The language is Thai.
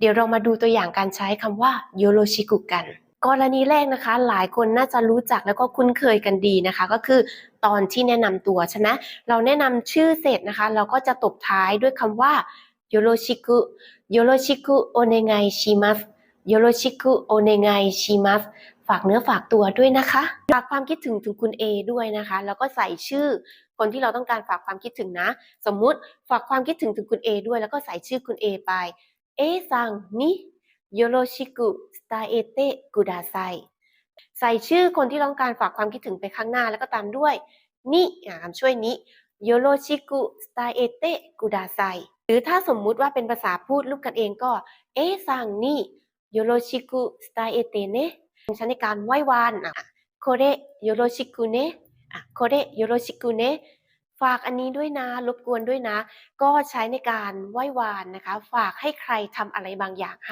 เดี๋ยวเรามาดูตัวอย่างการใช้คำว่าโยโรชิกุกัน กรณีแรกนะคะ หลายคนน่าจะรู้จักแล้วก็คุ้นเคยกันดีนะคะ ก็คือตอนที่แนะนำตัวใช่ไหมเราแนะนำชื่อเสร็จนะคะ เราก็จะตบท้ายด้วยคำว่าโยโรชิกุโยโรชิกุโอเนไงชิมัสโยโรชิกุโอเนไงชิมัสฝากเนื้อฝากตัวด้วยนะคะฝากความคิดถึงถึงคุณ A ด้วยนะคะ แล้วก็ใส่ชื่อคนที่เราต้องการฝากความคิดถึงนะ สมมุติฝากความคิดถึงถึงคุณ A ด้วย แล้วก็ใส่ชื่อคุณ A ไป A ซังนิโยโรชิกุสตาเอเตกุดาไซใส่ชื่อคนที่ต้องการฝากความคิดถึงไปข้างหน้าแล้วก็ตามด้วยนิอ่าคำช่วยนิโยโรชิกุสตาเอเตะกุดาไซหรือถ้าสมมุติว่าเป็นภาษาพูดรูปกันเองก็ เอซังนิโยโรชิกุสตาเอเตเนะใช้ในการไหว้วานอะโคเรโยโรชิกุเนะอะโคเรโยโรชิกุเนะ ฝากอันนี้ด้วยนะรบกวนด้วยนะ ก็ใช้ในการไหว้วานนะคะ ฝากให้ใครทำอะไรบางอย่างให้